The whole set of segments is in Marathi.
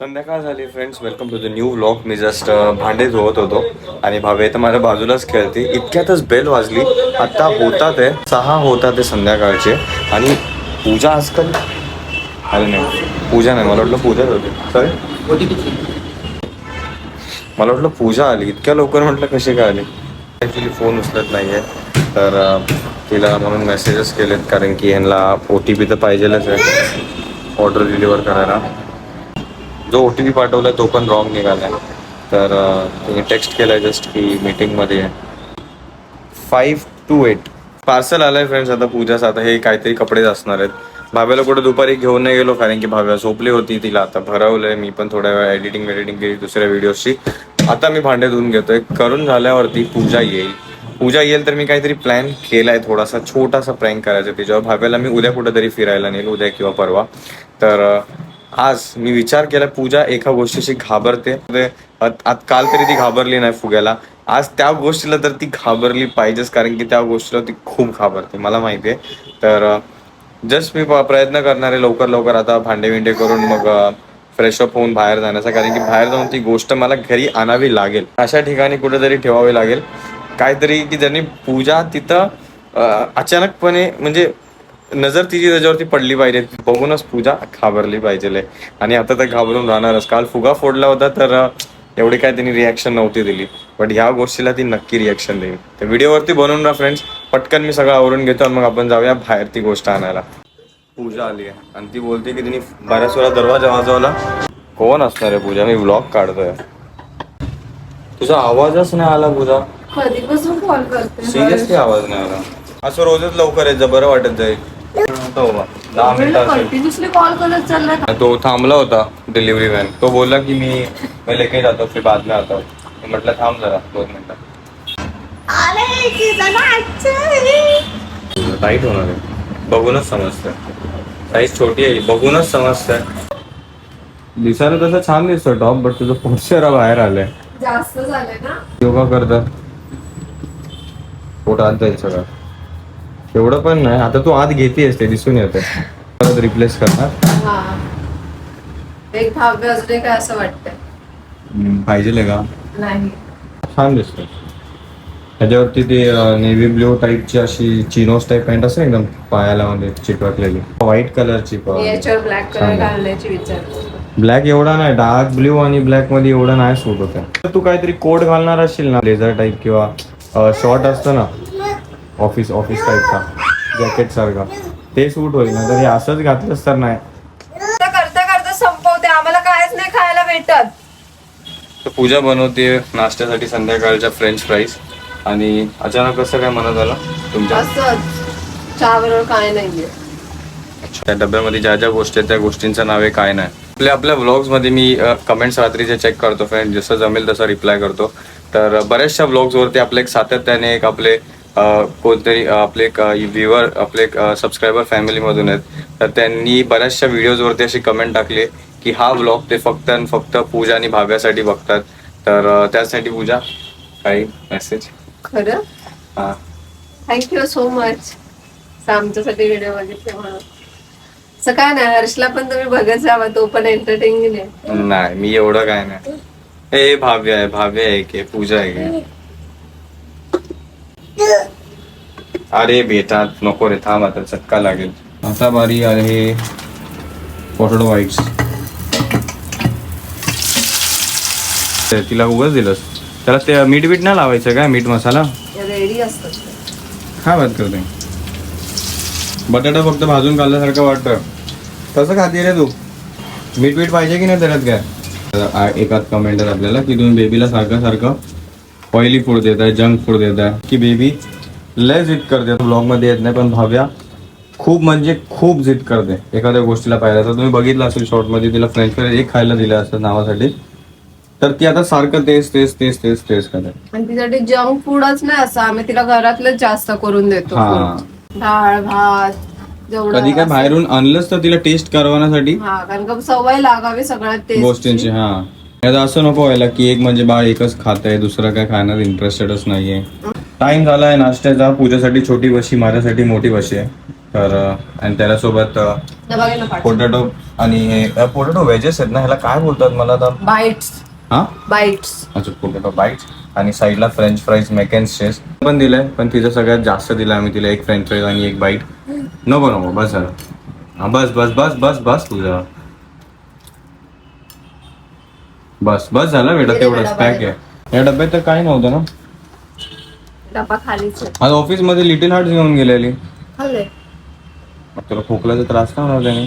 संध्याकाळ झाली friends welcome to the new vlog me just भांडे धुवत होतो आणि भावे तर माझ्या बाजूलाच खेळते. इतक्यातच बेल वाजली. आत्ता होतात आहे सहा होतात आहे संध्याकाळचे. आणि पूजा आजकाल अरे नाही. पूजा नाही. मला वाटलं पूजाच होती. सॉरी मला वाटलं पूजा आली. इतक्या लवकर म्हटलं कशी काय आली? ॲक्च्युली फोन उचलत नाही आहे तर तिला म्हणून मेसेजेस केलेत कारण की ह्यांना ओ टी पी तर पाहिजेलच आहे. ऑर्डर डिलिव्हर करायला. जो ओ टी पी पाठवला तो पण रॉंग निघाला तर तुम्ही टेक्स्ट केलाय जस्ट की मीटिंगमध्ये आहे फाईव्ह टू एट पार्सल आलंय फ्रेंड्स आता पूजाच आता हे काहीतरी कपडेच असणार आहेत. भाव्याला कुठे दुपारी घेऊन नाही गेलो कारण की भाव्या झोपली होती तिला आता भरवलंय. मी पण थोड्या वेळा एडिटिंग वेडिटिंग केली दुसऱ्या व्हिडिओची आता मी भांडे धुवून घेतोय. करून झाल्यावरती पूजा येईल. पूजा येईल तर मी काहीतरी प्लॅन केलाय थोडासा छोटासा प्रँक करायचा तिच्यावर. भाव्याला मी उद्या कुठेतरी फिरायला नेईल उद्या किंवा परवा. तर आज मी विचार केला पूजा एका गोष्टीशी घाबरते. ते काल तरी ती घाबरली नाही फुग्याला. आज त्या गोष्टीला तर ती घाबरली पाहिजेच कारण की त्या गोष्टीला ती खूप घाबरते. मला माहिती आहे तर जस्ट मी प्रयत्न करणार आहे लवकर लवकर आता भांडे विंडे करून मग फ्रेश अप होऊन बाहेर जाण्याचा. कारण की बाहेर जाऊन ती गोष्ट मला घरी आणावी लागेल. अशा ठिकाणी कुठेतरी ठेवावी लागेल. काहीतरी की ज्यांनी पूजा तिथं अचानकपणे म्हणजे नजर तिची त्याच्यावरती पडली पाहिजे. बघूनच पूजा घाबरली पाहिजे आणि आता तर घाबरून राहणारच. काल फुगा फोडला होता तर एवढी काय त्यांनी रिॲक्शन नव्हती दिली. बट ह्या गोष्टीला ती नक्की रिॲक्शन देईल. तर व्हिडिओवरती बनवून राहा फ्रेंड्स पटकन मी सगळं आवरून घेतो आणि मग आपण जाऊया बाहेर ती गोष्ट आणायला. पूजा आली आहे. आणि ती बोलते की तिने बऱ्याच वेळा दरवाजा वाजवला. कोण असणार आहे पूजा? मी व्लॉग काढतोय. तुझा आवाजच नाही आला पूजा. कधीपासून कॉल करते? सिरियसली आवाज नाही आला. असं रोजच लवकर यायचं बरं वाटत जाईल. दहा मिनिटं असेल. कंटिन्युअसली कॉल करत चाललाय. तो थांबला होता डिलिव्हरी मॅन तो बोलला की मी मैं लेके जातो फिर बाद में आता. हूँ. मी म्हटलं थांब जरा दोन मिनिटं. टाईट होणार आहे. बघूनच समजतंय. साईज छोटी आहे बघूनच समजतंय. दिसायला तसं छान दिसतो टॉप बट तुझं पोटशेरा बाहेर आलंय. जास्त झाले ना? योगा करतात. पोट आत जाईल सगळं. एवढं पण नाही. आता तू आत घेतेस ते दिसून येते परत रिप्लेस करणार? हा. एक भाव्य अजून काय असं वाटतंय. पाहिजे का? नाही. छान दिसतं त्याच्यावरती ते नेव्ही ब्ल्यू टाईपची अशी चिनोस टाईप पॅन्ट असते ना एकदम पायाला मध्ये चिटकलेली. व्हाईट कलरची मी याच्यावर ब्लॅक कलर आहे. घालण्याची विचार. करते. ब्लॅक एवढा नाही. डार्क ब्ल्यू आणि ब्लॅकमध्ये एवढा नाही सूट होत तू काहीतरी कोट घालणार असशील ना? लेझर टाईप किंवा शॉर्ट असतं ना? ऑफिस ऑफिस टाईपचा जॅकेट सारखा. ते सूट होईल ना तर हे असंच घातलंच तर नाही. करता करता संपवते. आम्हाला कायच नाही खायला भेटत. तर पूजा बनवते नाश्त्यासाठी संध्याकाळच्या फ्रेंच फ्राईज आणि अचानक कसं काय मनात आलं तुमच्या? चहा काय नाहीये. त्या डब्यामध्ये ज्या ज्या गोष्टी आहेत त्या गोष्टींचं नावे काय नाही. आपल्या आपल्या व्लॉग्समध्ये मी कमेंट्स रात्रीचे चेक करतो फ्रेंड जसं जमेल तसं रिप्लाय करतो. तर बऱ्याचशा व्लॉग्स वरती आपले एक सातत्याने एक आपले कोणतरी आपले व्ह्युअर आपले सबस्क्रायबर फॅमिलीमधून आहेत. तर त्यांनी बऱ्याचशा व्हिडिओज वरती अशी कमेंट टाकली की हा व्लॉग ते फक्त आणि फक्त पूजा आणि भाव्यासाठी बघतात. तर त्यासाठी पूजा काही मेसेज खरं? हा. थँक्यू सो मच आमच्यासाठी व्हिडिओ बघितले म्हणून. असं काय नाही हर्षला पण तुम्ही बघत जावा तो पण एंटरटेनिंग नाही मी एवढं काय नाही. हे भाव्य आहे भाव्य आहे की पूजा आहे. अरे बेटा नको रे थांब आता चटका लागेल. आता बारी आहे पोटॅटो व्हाईट्स ते तिला उगाच दिलंस. त्याला ते मीठ बीठ नाही लावायचं काय मीठ मसाला? रेडी असतात. ते. काय बात करते. बटाटा फक्त भाजून खाल्ल्यासारखं वाटतं. कसं खाते रे तू. मीठ बीठ पाहिजे की नाही त्याच्यात काय? तर आ- एकात कमेंट आहे आपल्याला की तुम्ही बेबीला सारखं सारखं ऑइली फूड देताय जंक फूड देताय की बेबी लय जिद करते. ब्लॉगमध्ये येत नाही पण भाव्या खूप म्हणजे खूप जिद करते. एखाद्या गोष्टीला पाहिलं तर. तुम्ही बघितलं असेल शॉर्टमध्ये तिला फ्रेंच फ्राईज एक खायला दिलं असतं नावासाठी. तर ती आता सारखं तेच तेच तेच तेच तेच करते आणि तिच्यासाठी जंक फूडच नाही असं. आम्ही तिला घरातलंच जास्त करून देतो हा. food. डाळ भात जेवढं कधी काय असं- बाहेरून आणलंच तर तिला टेस्ट करवण्यासाठी. हा कारण का सवय लागावी सगळ्यात गोष्टींची हा. आता असं नको व्हायला की एक म्हणजे बाळ एकच खात आहे दुसरं काय खाण्यात इंटरेस्टेडच नाहीये. टाइम झालाय नाश्त्याचा पूजासाठी छोटी बशी माझ्यासाठी मोठी बशी आहे. तर आणि त्याच्यासोबत पोटॅटो आणि हे पोटॅटो व्हेजेस आहेत ना ह्याला काय बोलतात मला आता? बाईट्स हा? बाईट्स अच्छा पोटॅटो बाईट्स आणि साईडला फ्रेंच फ्राईज मेकॅन्स चेस पण दिलंय पण तिचं सगळ्यात जास्त दिलं आम्ही तिला एक फ्रेंच फ्राईज आणि एक बाईट नको नको बस झालं. बस बस बस बस बस तुझं. बस बस झालं बेटा तेवढंच पॅक. आहे. या डब्यात तर काही नव्हतं ना? डबा खालीच आहे. आज ऑफिसमध्ये लिटिल हार्ट घेऊन गेलेली. खाल्ले मग तुला खोकल्याचा त्रास का होणार त्याने?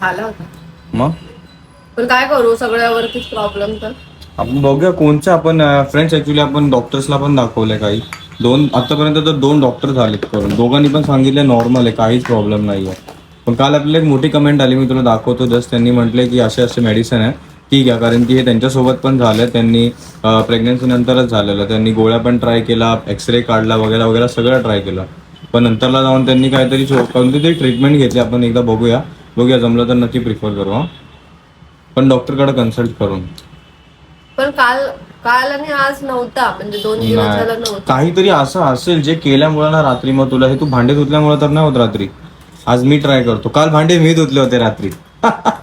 झाला होता. मग? पण काय करू सगळ्यावरतीच प्रॉब्लेम तर. आपण बघूया कोणचं आपण फ्रेंड्स ऍक्च्युली आपण डॉक्टर्सला पण दाखवलंय काही. दोन आतापर्यंत तर दोन डॉक्टर झालेत करून. दोघांनी पण सांगितलं नॉर्मल आहे काहीच प्रॉब्लेम नाही आहे पण काल आपल्याला एक मोठी कमेंट आली मी तुला दाखवतो. जस्ट त्यांनी म्हटलंय की असे असे मेडिसिन आहे. ठीक आहे कारण की हे त्यांच्यासोबत पण झालं त्यांनी प्रेग्नन्सी नंतरच झालेलं. त्यांनी गोळ्या पण ट्राय केला एक्सरे काढला वगैरे वगैरे सगळं ट्राय केलं. पण नंतरला जाऊन त्यांनी काहीतरी शो- कोणती तरी ट्रीटमेंट घेतली. आपण एकदा बघूया. बघूया जमलं तर नक्की प्रिफर करू हा. पण डॉक्टरकडे कन्सल्ट करून. पण काल काल आणि आज नव्हता. म्हणजे दोन दिवस झाला नव्हता. काहीतरी असं असेल जे केल्यामुळे ना रात्री मग तुला हे तू भांडे धुतल्यामुळे तर नाही होत रात्री. आज मी ट्राय करतो. काल भांडे मी धुतले होते रात्री.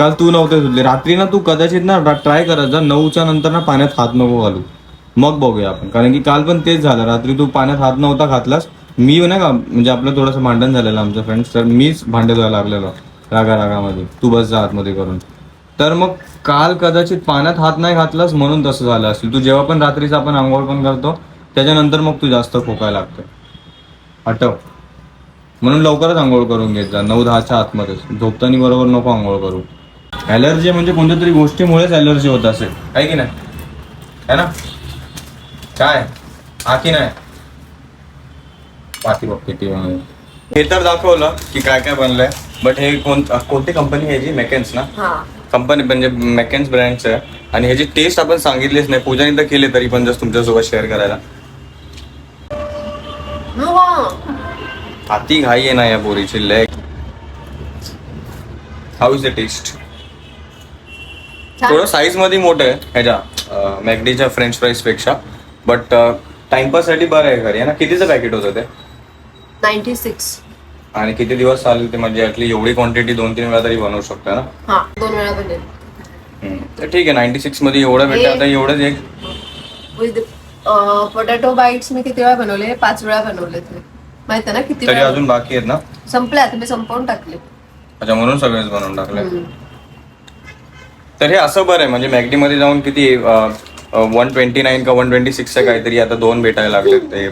काल तू नव्हते धुतले रात्री ना तू कदाचित ना ट्राय करत जा नऊच्या नंतर ना पाण्यात हात नको घालू. मग बघूया आपण. कारण की काल पण तेच झालं. रात्री तू पाण्यात हात नव्हता घातलास. मी नाही का म्हणजे आपलं थोडंसं भांडण झालेलं आमच्या फ्रेंड्स तर मीच भांडे धुवायला लागलेलो. रागा रागामध्ये. तू बस जा आतमध्ये करून. तर मग काल कदाचित पाण्यात हात नाही घातलास म्हणून तसं झालं असेल. तू जेव्हा पण रात्रीच आपण आंघोळ पण करतो त्याच्यानंतर मग तू जास्त खोकायला लागतं आठव म्हणून लवकरच आंघोळ करून घेत जा. नऊ दहाच्या आतमध्येच. झोपताना बरोबर नको आंघोळ करू. ॲलर्जी म्हणजे कोणत्या तरी गोष्टीमुळेच ॲलर्जी होत असेल. आहे की नाही? है ना? काय? हा की नाही? पाठी बघ किती. हे तर दाखवलं की काय काय बनलंय. बट हे कोण कोणती कंपनी आहे जी? मेकॅन्स ना? हा. कंपनी म्हणजे मॅकेन्स ब्रँडचं आहे. आणि ह्याची टेस्ट आपण सांगितलीच नाही. पूजाने तर केली तरी पण जस्ट तुमच्यासोबत शेअर करायला. हाती घाई आहे ना या बोरीची leg how is the taste. थोडं साईजमध्ये मोठं आहे ह्याच्या मॅगडीच्या फ्रेंच फ्राईजपेक्षा. बट टाइमपाससाठी बरं आहे घरी ना? कितीचं पॅकेट होतं ते? 96 आणि किती दिवस चालेल ते? म्हणजे ॲटली एवढी क्वांटिटी दोन तीन वेळा तरी बनवू शकता ना? हा दोन वेळा बनेल. हम्म. तर ठीक आहे नाईन्टी सिक्समध्ये एवढं भेटतं. आता एवढंच एक विथ पोटॅटो बाईट्स मी किती वेळा बनवले? पाच वेळा बनवले ते. माहीत आहे ना किती तरी वेळा? अजून बाकी आहेत ना? संपले आता मी संपवून टाकले. अच्छा म्हणून सगळेच बनवून टाकले. हम्म. तर हे असं बरं आहे म्हणजे मॅगडीमध्ये जाऊन किती वन ट्वेंटी नाईन का वन ट्वेंटी सिक्सचं काहीतरी आता दोन भेटायला लागले ते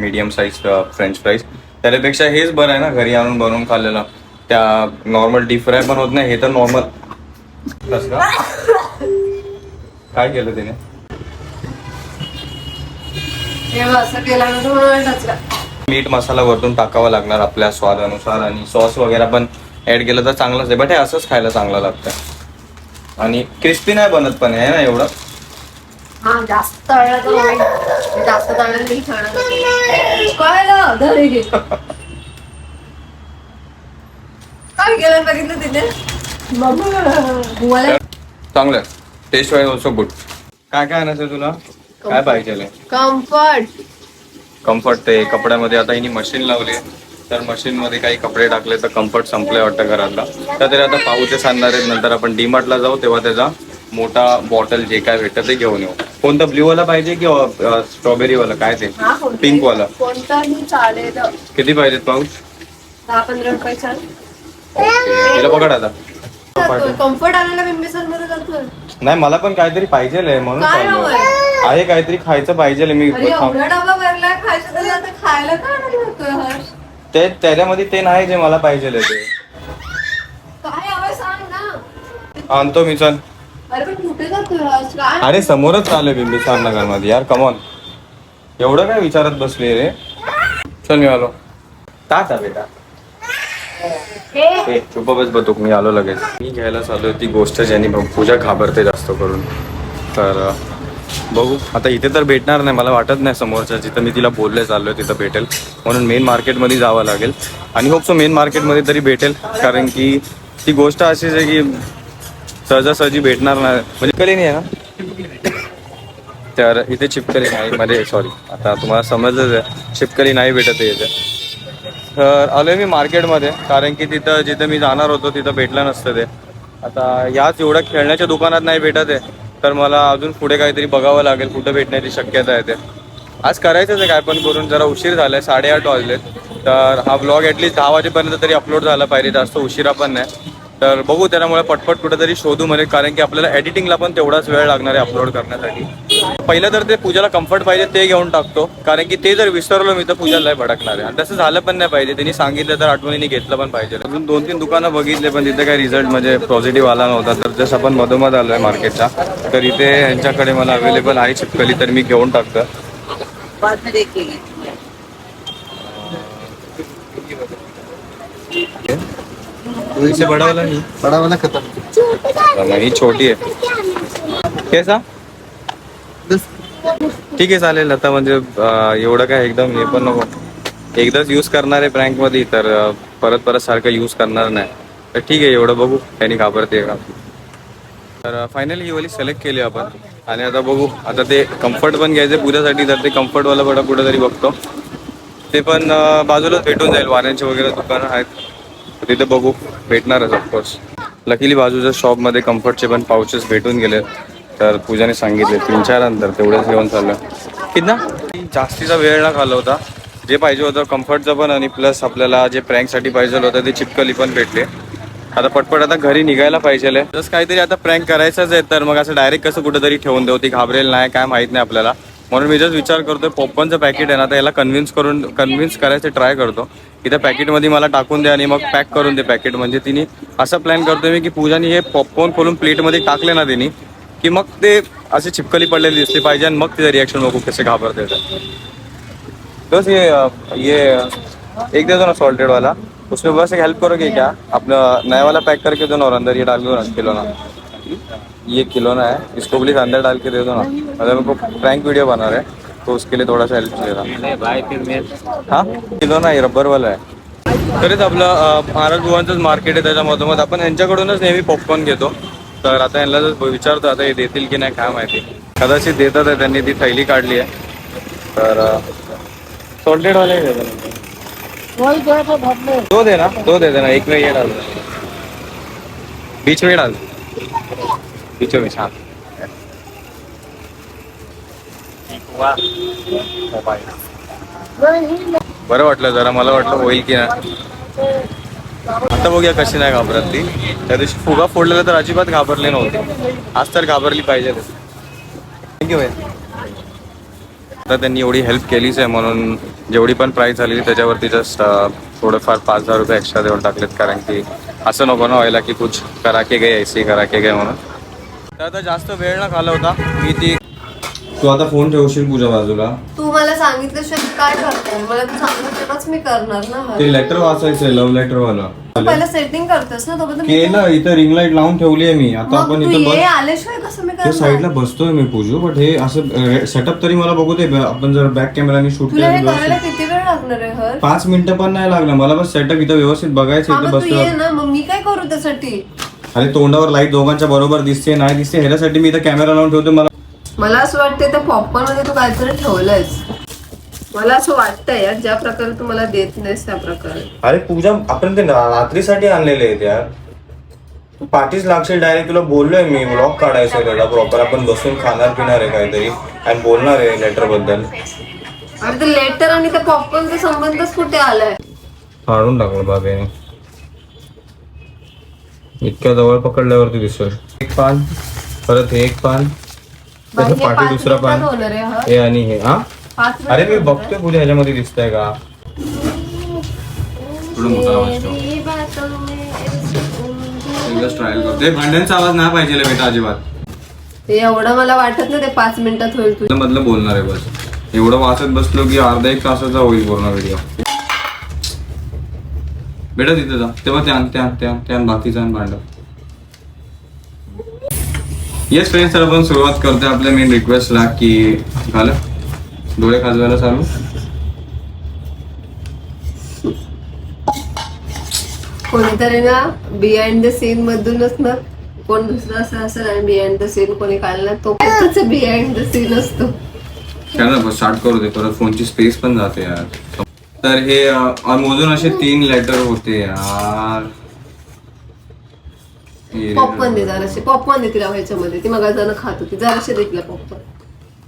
मीडियम साईज फ्रेंच फ्राईज त्याच्यापेक्षा हेच बरं आहे ना घरी आणून बनवून खाल्लेलं. त्या नॉर्मल डीप फ्राय पण होत नाही हे तर नॉर्मल काय केलं तिने. मीठ मसाला वरतून टाकावा लागणार आपल्या स्वादानुसार आणि सॉस वगैरे पण ऍड केलं तर चांगलंच आहे बट हे असंच खायला चांगलं लागतं. आणि क्रिस्पी नाही बनत पण आहे ना एवढं? हा जास्त तळलं तर वाईट. जास्त तळलं नाही खाणं कळलं? धर हे घे. काय केलं बघितलं तिथे? बुवाला चांगलं टेस्ट वाईज ऑल्सो गुड काय काय आणायचं तुला? काय पाहिजे? कम्फर्ट कम्फर्ट ते कपड्यामध्ये. आता हिने मशीन लावली तर मशीन मध्ये काही कपडे टाकले तर कम्फर्ट संपले वाटतं घरातला. तर तरी आता पाहूचे सांगणार आहेत नंतर आपण डीमार्टला जाऊ तेव्हा त्याचा मोठा बॉटल जे काय भेटतं ते घेऊन येऊ. कोणतं ब्ल्यू वाला पाहिजे की स्ट्रॉबेरी वाला काय ते? कोणता? पिंक वाला कोणताही चालेल? किती पाहिजेत पाऊच? दहा पंधरा रुपयाचा तिला पकड आता. कम्फर्ट नाही मला पण काहीतरी पाहिजे म्हणून? आहे काहीतरी खायचं पाहिजे मी खायला ते त्याच्यामध्ये ते नाही जे मला पाहिजे ते काय हवंय सांग ना. आणतो मी चल. अरे पण कुठे जातोय हर्ष काय? अरे समोरच चालू बिंबिसार नगरमध्ये यार कमॉन एवढं काय विचारत बसली रे? चल मी आलो. ताच बेटा. चुप बस बतूक मी आलो लगेच. मी घ्यायला चालू ती गोष्ट ज्याने पूजा घाबरते जास्त करून. तर बघू. आता इथे तर भेटणार नाही मला वाटत नाही समोरच्या जिथं मी तिला बोलले चाललोय तिथं भेटेल. म्हणून मेन मार्केटमध्ये जावं लागेल. आणि होप सो मेन मार्केटमध्ये तरी भेटेल कारण की ती गोष्ट अशीच आहे की सहजासहजी भेटणार नाही. म्हणजे कली नाही आहे ना? तर इथे चिपकली नाही मध्ये सॉरी आता तुम्हाला समजलंच आहे. चिपकली नाही भेटत आहे इथे. तर आलोय मी मार्केटमध्ये कारण की तिथं जिथं मी जाणार होतो तिथं भेटलं नसतं ते. आता याच एवढ्या खेळण्याच्या दुकानात नाही भेटत आहे. तर मला अजून पुढे काहीतरी बघावं लागेल कुठं भेटण्याची शक्यता आहे ते. आज करायचंच आहे काय पण करून जरा उशीर झालाय साडेआठ वाजलेत. तर हा ब्लॉग ॲटलीस्ट दहा वाजेपर्यंत तरी अपलोड झाला पाहिजे जास्त उशिरा पण नाही. तर बघू त्यामुळे पटपट कुठेतरी शोधू मध्ये कारण की आपल्याला एडिटिंगला पण तेवढाच वेळ लागणार आहे अपलोड करण्यासाठी. पहिलं तर ते पूजाला कम्फर्ट पाहिजे ते घेऊन टाकतो कारण की ते जर विसरलो मी तर पूजाला लय भडकणार आहे. आणि तसं झालं पण नाही पाहिजे. त्यांनी सांगितलं तर आठवणीने घेतलं पण पाहिजे. अजून दोन तीन दुकानं बघितले पण तिथे काही रिझल्ट म्हणजे पॉझिटिव्ह आला नव्हता. तर जसं आपण मधोमध आलोय मार्केटच्या तर इथे यांच्याकडे मला अवेलेबल आहे चिपकली तर मी घेऊन टाकतो. इसे बड़ा वाला नहीं। बड़ा वाला खत्म। ही छोटी आहे कैसा? ठीक आहे चालेल आता म्हणजे एवढं काय एकदम हे पण नको एकदाच यूज करणार आहे prank मध्ये तर परत परत सारखं यूज करणार नाही तर ठीक आहे एवढं बघू त्यांनी घाबरते का। तर फायनली ही वाली सिलेक्ट केली आपण आणि आता बघू आता ते कम्फर्ट पण घ्यायचे पूजासाठी तर ते कम्फर्टवाला बडा कुठेतरी बघतो। ते पण बाजूलाच भेटून जाईल वाऱ्यांचे वगैरे दुकानं आहेत। तिथे बघू. भेटणारच ऑफकोर्स लकीली बाजूच्या शॉपमध्ये कम्फर्टचे पण पाउचेस भेटून गेले. तर पूजाने सांगितले तीन चार अंतर तेवढंच घेऊन चाललं कितना? जास्तीचा वेळ न घालवता. जे पाहिजे होतं कम्फर्टचं पण आणि प्लस आपल्याला जे प्रँकसाठी पाहिजे होतं ते चिपकली पण भेटले. आता पटपट आता घरी निघायला पाहिजे तसं काहीतरी आता प्रँक करायचंच आहे तर मग असं डायरेक्ट कसं कुठेतरी ठेवून देऊ? ती घाबरेल नाही काय माहीत नाही आपल्याला. म्हणून मी जस्ट विचार करतोय पॉपकॉर्नचं पॅकेट आहे ना तर याला कन्व्हिन्स करून कन्व्हिन्स करायचं ट्राय करतो. की त्या पॅकेटमध्ये मला टाकून दे आणि मग पॅक करून दे पॅकेट म्हणजे तिने असं प्लॅन करतोय मी की पूजाने हे पॉपकॉर्न खोलून प्लेटमध्ये टाकले ना तिने की मग ते असे चिपकली पडलेली दिसली पाहिजे आणि मग तिचं रिॲक्शन बघू कसे घाबरते बस ये ये एक दे दो ना सॉल्टेड वाला उसमें बस एक हेल्प करोगे क्या? अपना नया वाला पैक करके दो ना और अंदर ये डाल दो ना किलो ना. ये किलो ना है। इसको प्लीज अंदर डाल के दे दो ना। अगर मेरे को प्रैंक वीडियो बना रहे हैं, तो उसके लिए थोड़ा सा हेल्प चाहिए भाई फिर मैं हा? किलो नाही रबर वाला आहे तरीच आपलं महाराज बुवांचंच मार्केट आहे त्याच्या मधोमध आपण यांच्याकडूनच नेहमी पॉपकॉर्न घेतो. तर आता यांना जर विचारतो आता हे देतील की नाही काय माहिती. कदाचित देतात आहे त्यांनी ती थैली काढली आहे. तर सॉल्टेड वाले ही दे. देना. दो देना दो दे देना एक में ये डाल. बीच में डाल. बीचों बरं वाटलं जरा मला वाटलं होईल की नाही. आता बघूया कशी नाही घाबरत ती. त्या दिवशी फुगा फोडलेला तर अजिबात घाबरले नव्हते. आज तर घाबरली पाहिजे. थँक्यू भाई आता त्यांनी एवढी हेल्प केलीच आहे म्हणून जेवढी पण प्राईस झालेली त्याच्यावरती जस्ट थोडंफार पाच हजार रुपये एक्स्ट्रा देऊन टाकलेत. कारण की असं नको ना व्हायला की कुछ करा के गए ऐसे करा के गए म्हणून. तर आता जास्त वेळ न घालवता मी ती तू आता फोन ठेवशील पूजा बाजूला? तू मला सांगितल्याशिवाय तू काय करते? मला तू सांगितलं तेव्हाच मी करणार ना हर. ते लेटर वाचायचंय लव्ह लेटर वाला. पहिलं सेटिंग करतेस ना तोपर्यंत मी केलं इथं रिंग लाइट लावून ठेवली आहे मी. आता मग आपण तू इथं ये बस आल्याशिवाय कसं मी त्या साईडला बसतोय मी पूजू बट हे असं सेटअप तरी मला बघू दे आपण जर बॅक कॅमेराने शूट तुला हे करायला केलं किती वेळ लागणार आहे हर? पाच मिनिटं पण नाही लागलं मला बस सेटअप इथं व्यवस्थित बघायचं हा इथं मग तू ये बसलं ना. मग मी काय करू त्यासाठी? अरे तोंडावर लाइट दोघांच्या बरोबर दिसते नाही दिसते ह्याच्यासाठी मी इथं कॅमेरा लावून ठेवतो मला मला असं वाटतंय त्या पॉपकॉर्नमध्ये तू काहीतरी ठेवलंयस. मला असं वाटतंय यार ज्या प्रकारे तू मला देत नाहीस त्या प्रकारे. अरे पूजा आपण ते रात्रीसाठी आणलेले आहेत यार. तू पाठीच लागशील डायरेक्ट तुला बोललोय मी ब्लॉग काढायचा आहे त्याला प्रॉपर आपण बसून खाणार पिणार आहे काहीतरी आणि बोलणार आहे लेटरबद्दल. अरे ते लेटर आणि त्या पॉपकॉर्नचा संबंधच कुठे आलाय? काढून टाकलं बाबेने इतक्या जवळ पकडल्यावरती दिसतोय. एक पान. परत हे एक पान. त्याचं पाठी दुसरं पान. हा? हे आणि हे हा? अरे मी. बघतोय पुढे ह्याच्यामध्ये दिसतंय का? भांड्यांचा आवाज नाही पाहिजे बेटा अजिबात. ते एवढं मला वाटत नाही ते पाच मिनिटात होईल तुझं. मधलं बोलणार आहे बस. एवढं वाचत बसलो की अर्धा एक तासाचा होईल पूर्ण व्हिडिओ बेटा तिथे जा. तेव्हा त्या त्या त्या त्या बाकीचा आण भांड. येस फ्रेंड्स तर आपण सुरुवात करतोय आपल्या मेन रिक्वेस्टला की झालं? डोळे खाजवायला चालू? कोणीतरी ना बिहाइंड द सीन मधूनच ना कोण दुसरं असं असेल आणि बिहाइंड द सीन कोणी काढला तो बिहाइंड द सीन असतो. काय ना स्टार्ट करू दे. परत फोनची स्पेस पण जाते यार. तर हे मोजून असे तीन लेटर होते यार. पॉपकॉर्न दे जराशे पॉपकॉर्न दे तिला ह्याच्यामध्ये. ती मग जण खात होती. जराशे दे तिला पॉपकॉर्न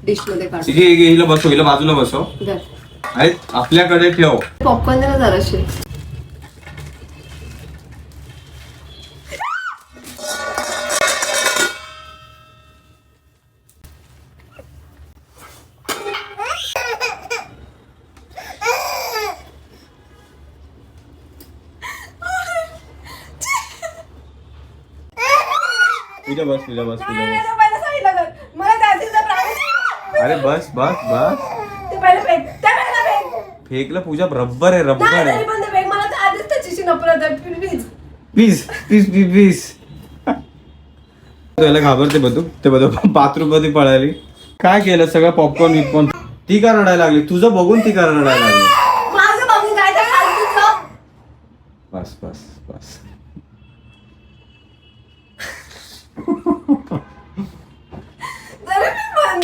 डिशमध्ये काढ. हिला बसव हिला बाजूला बसव. अरे आपल्याकडे ठेव. पॉपकॉर्न दे ना जराशे तुझ्या बस तुझ्या बस तुझ्या बस. पहिलं सांगितलं कर. मला त्या दिवशी प्रायव्हेट. अरे बस बस बस. ते पहिलं फेक ते पहिलं फेक. फेकलं पूजा रब्बर आहे रब्बर नाही आहे. तरी पण ते फेक मला त्या आधीच त्याच्याशी नफरत आहे please please please please please त्याला घाबरते बघ तू ते बघ बाथरूममध्ये पळाली. काय केलं सगळं पॉपकॉर्न विपकॉर्न ती का रडायला लागली? तुझं बघून ती का रडायला लागली? माझं बघून काय तर. बस बस बस जरी मी म्हणते आणि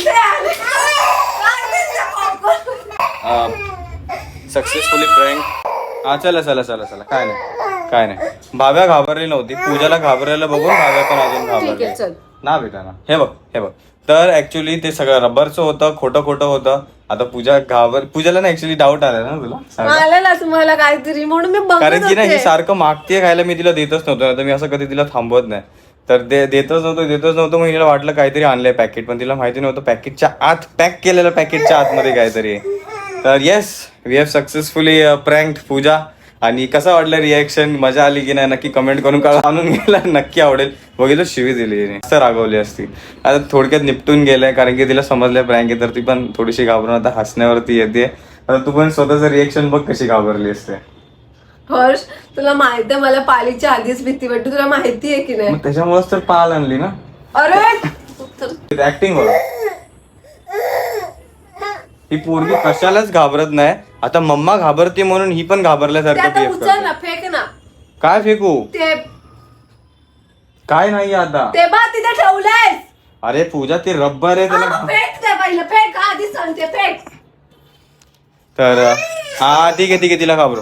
काय ते त्या popcorn. सक्सेसफुली प्रँक हा चला चला चला चला. काय नाही. काय नाही. भाव्या घाबरली नव्हती. पूजाला घाबरायला बघून भाव्या पण अजून घाबरली ना बेटा ना. हे बघ हे बघ. तर ऍक्च्युली ते सगळं रबरचं होतं खोटं खोटं होतं. आता पूजा घाबर पूजाला ना ऍक्च्युली डाऊट आला ना तुला? तुम्हाला काहीतरी म्हणून मी कारण की ना ही. सारखं मागते खायला मी तिला देतच नव्हतो. आता मी असं कधी तिला थांबवत नाही. तर ते देतच नव्हतं देतच नव्हतं मग हिला वाटलं काहीतरी आणलंय पॅकेट पण तिला माहिती नव्हतं पॅकेटच्या आत पॅक केलेलं पॅकेटच्या आतमध्ये काहीतरी. तर yes we have successfully pranked Pooja. आणि कसं वाटलं रिॲक्शन मजा आली की नाही? नक्की कमेंट करून का आणून गेला नक्की आवडेल. बघितलं शिवी दिली असं रागवली असती. आता थोडक्यात निपटून गेलंय कारण की तिला समजलंय प्रँक आहे तर ती पण थोडीशी घाबरून आता हसण्यावरती येते. आता तू पण स्वतःचं रिॲक्शन बघ कशी घाबरली असते. हर्ष तुला माहिती आहे मला पालीच्या आधीच भीती वाटते तुला माहिती आहे की नाही? मग त्याच्यामुळेच तर पाल आणली ना. अरे! ऍक्टिंग बघ ही पोरगी कशालाच घाबरत नाही. आता मम्मा घाबरते म्हणून ही पण ते घाबरल्यासारखं उचल करते. ना फेक ना. काय फेकू? ते काय नाही आता. ते बा तिथे ठेवलंय अरे पूजा ते रब्बर आहे त्याला फेक ते पहिलं फेक आधीच सांगते फेक. तर हा ठीक आहे ठीक आहे तिला घाबरू.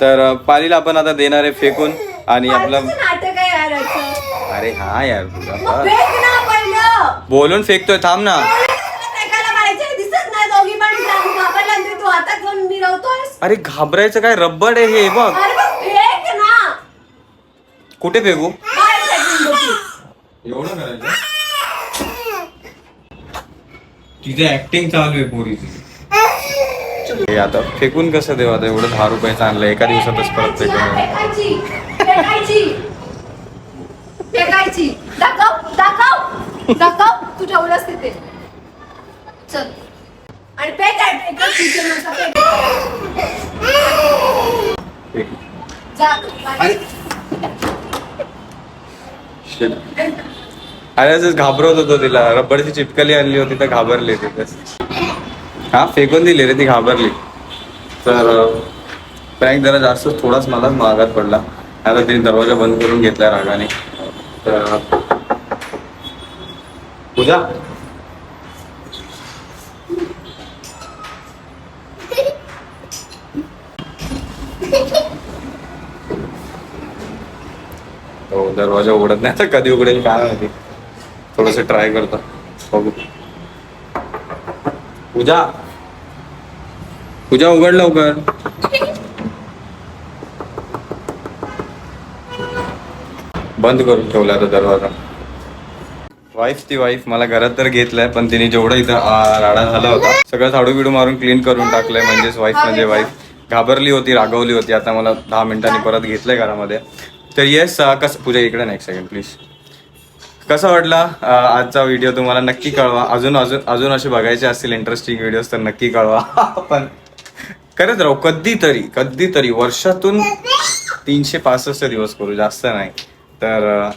तर पालीला आपण आता देणार आहे फेकून आणि आपलं फालतूचं नाटक आहे यार याचं. अरे हा यार तुझा मग फेक ना पहिलं. बोलून फेकतोय थांब ना. फेकायला पाहिजे दिसत नाही दोघी पण. घाबरल्यानंतर तू हातात घेऊन मिरवतोयस अरे घाबरायचं काय? रब्बर आहे हे बघ. अरे मग फेक ना. कुठे फेकू? काय फेकून बघू? एवढं करायचं? तिथे ऍक्टिंग चालू आहे पोरीची. हे आता फेकून कसं देऊ आता? एवढं दहा रुपयाचं आणलं एका दिवसातच परत फेकून तिथे चल. आणि अरे घाबरवत होतो तिला. रबरची चिपकली आणली होती तर घाबरली ती बस. हा फेकून दिली रे ती घाबरली. तर प्रँक जरा जास्त थोडाच मला मागात पडला. आता तिने दरवाजा बंद करून घेतला रागाने. तर पूजा? हो दरवाजा उघडत नाही आता कधी उघडेल काय माहिती. थोडस ट्राय करतो. बघू. पूजा. पूजा उघड लवकर. बंद करून ठेवला आता दरवाजा. वाईफ ती वाईफ मला घरात तर घेतलाय पण तिने जेवढं इथं राडा झाला होता सगळं झाडू बिडू मारून क्लीन करून टाकलंय म्हणजेच वाईफ म्हणजे वाईफ घाबरली होती रागवली होती आता मला दहा मिनिटांनी परत घेतलंय घरामध्ये. तर येस कसं पूजा इकडे नाही एक सेकंड प्लीज कसा वाटला आजचा व्हिडिओ तुम्हाला नक्की कळवा. अजून अजून अजून असे बघायचे असतील इंटरेस्टिंग व्हिडिओज तर नक्की कळवा. पण करत राहू कधीतरी कधीतरी वर्षातून तीनशे पासष्ट दिवस करू जास्त नाही. तर अ,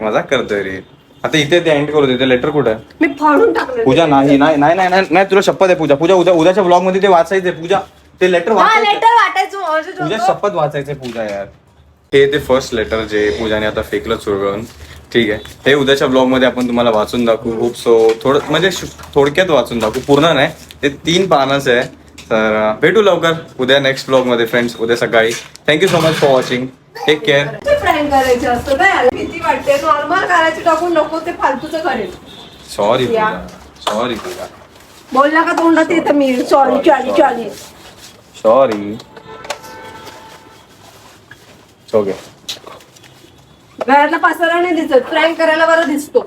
मजाक करतोय रे. आता इथे ते एंड करू दे लेटर कुठं? मी फाडून टाकलं पूजा नाही नाही नाही नाही नाही नाही तुला शपथ आहे पूजा. पूजा उद्या उद्याच्या ब्लॉगमध्ये ते वाचायचंय पूजा. ते लेटर हा वाचायचं लेटर वाटायचं पूजा. शपथ वाचायचंय पूजा यार. हे ते फर्स्ट लेटर जे पूजाने आता फेकलं चुरगळून. ठीक आहे. हे उद्याच्या ब्लॉगमध्ये आपण तुम्हाला वाचून दाखवू. खूप सो थोडं म्हणजे थोडक्यात वाचून दाखवू. पूर्ण नाही. ते तीन पानाचं आहे. तर भेटू लवकर उद्या नेक्स्ट ब्लॉगमध्ये फ्रेंड्स उद्या सकाळी. Thank you so much for watching take care prank करायचे असतं काय भीती वाटते. नॉर्मल करायचे टाकून नको ते फालतूचं करेल. सॉरी. सॉरी तुला बोलला का तोंडात येतं मी. सॉरी चाली चाली सॉरी ओके घरातला पसारा नाही दिसत. प्रँक करायला बरं दिसतो.